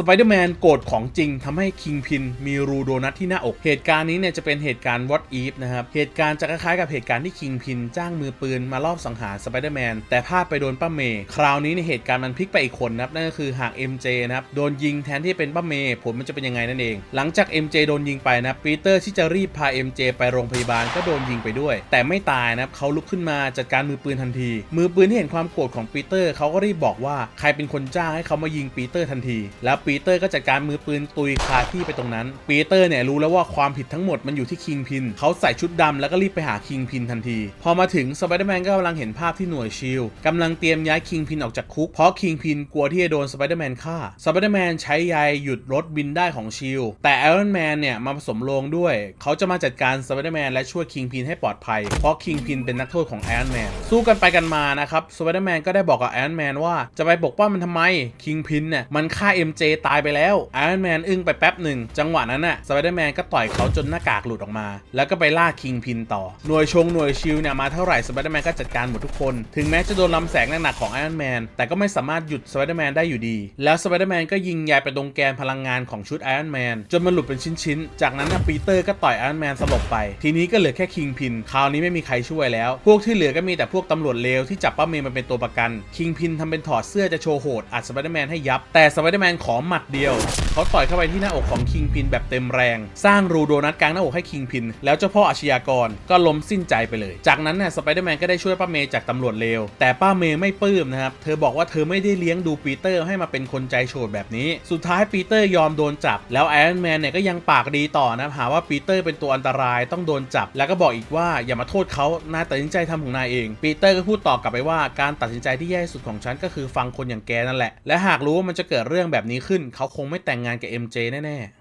สไปเดอร์แมนโกรธของจริงทำให้คิงพินมีรูโดนัทที่หน้าอก เหตุการณ์นี้เนี่ยจะเป็นเหตุการณ์วอตอีฟนะครับ เหตุการณ์จะคล้ายๆกับเหตุการณ์ที่คิงพินจ้างมือปืนมารอบสังหารสไปเดอร์แมนแต่พลาดไปโดนป้าเมย์ คราวนี้ในเหตุการณ์มันพลิกไปอีกคนนะครับนั่นก็คือหาก MJ นะครับโดนยิงแทนที่เป็นป้าเมย์ผลมันจะเป็นยังไงนั่นเอง หลังจาก MJ โดนยิงไปนะปีเตอร์ที่จะรีบพา MJ ไปโรงพยาบาลก็โดนยิงไปด้วย แต่ไม่ตายนะครับเขาลุกขึ้นมาจัดการมือปืนทันที มือปืนที่เห็นความโกรธของปีเตอร์เขาก็รีบบอกว่าใครเป็นคนจ้างให้เขามายิงปีเตอร์ทันทีแล้วปีเตอร์ก็จัดการมือปืนตุยคาที่ไปตรงนั้น ปีเตอร์เนี่ยรู้แล้วว่าความผิดทั้งหมดมันอยู่ที่คิงพินเขาใส่ชุดดำแล้วก็รีบไปหาคิงพินทันที พอมาถึงสไปเดอร์แมนก็กำลังเห็นภาพที่หน่วยชิลกำลังเตรียมย้ายคิงพินออกจากคุกเพราะคิงพินกลัวที่จะโดนสไปเดอร์แมนฆ่าสไปเดอร์แมนใช้ใยหยุดรถบินได้ของชิลแต่ไอรอนแมนเนี่ยมาผสมโลงด้วย เขาจะมาจัดการสไปเดอร์แมนและช่วยคิงพินให้ปลอดภัย เพราะคิงพินเป็นนักโทษของไอรอนแมนสู้กันไปกันมานะครับสไปเดอร์แมนก็ได้บอกกับไอรอนแมนว่าจะไปปกป้องมันทำไมคิงพินเนี่ยมันฆ่า MJ ตายไปแล้วไอรอนแมนอึ้งไปแป๊บหนึ่ง จังหวะนั้นน่ะสไปเดอร์แมนก็ต่อยเขาจนหน้ากากหลุดออกมา แล้วก็ไปล่าคิงพินต่อ หน่วยชงหน่วยชิลเนี่ยมาเท่าไหร่สไปเดอร์แมนก็จัดการหมดทุกคน ถึงแม้จะโดนลำแสงหนักๆของไอรอนแมนแต่ก็ไม่สามารถหยุดสไปเดอร์แมนได้อยู่ดี แล้วสไปเดอร์แมนก็ยิงยายไปตรงแกนพลังงานของชุดไอรอนแมนจนมันหลุดเป็นชิ้นๆ จากนั้นนะปีเตอร์ก็ต่อยไอรอนแมนสลบไป ทีนี้ก็เหลือแค่คิงพิน คราวนี้ไม่มีใครช่วยแล้ว พวกที่เหลือก็มีแต่พวกตำรวจเลวที่จับป้าเมย์มาเป็นตัวประกัน คิงพินทำเป็นถอดเสื้อจะโชว์โหดอัดสไปเดอร์แมนให้ยับ แต่สไปเดอร์แมนขอหมัดเดียว เขาต่อยเข้าไปที่หน้าอกของคิงพินแบบเต็มแรง สร้างรูโดนัทกลางหน้าอกให้คิงพิน แล้วเจ้าพ่ออาชญากรก็ล้มสิ้นใจไปเลย จากนั้นน่ะสไปเดอร์แมนก็ได้ช่วยป้าเมย์จากตำรวจเลว แต่ป้าเมย์ไม่ปลื้มนะครับ เธอบอกว่าเธอไม่ได้เลี้ยงดูปีเตอร์ให้มาเป็นคนใจโฉดแบบนี้ สุดท้ายปีเตอร์ยอมโดนจับ แล้วไอรอนแมนเนี่ยก็ยังปากดีต่อนะหาว่าปีเตอร์เป็นตัวอันตรายต้องโดนจับ แล้วก็บอกอีกว่าอย่ามาโทษเขานายตัดสินใจทำของนายเอง ปีเตอร์ก็พูดตอบกลับไปว่าการตัดสินใจที่แย่สุดของฉันก็คือฟังคนอย่างแกนั่นแหละ และหากรู้ว่ามันจะเกิดเรื่องแบบนี้ขึ้น เขาคงไม่แต่งงานกับ MJ แน่ๆ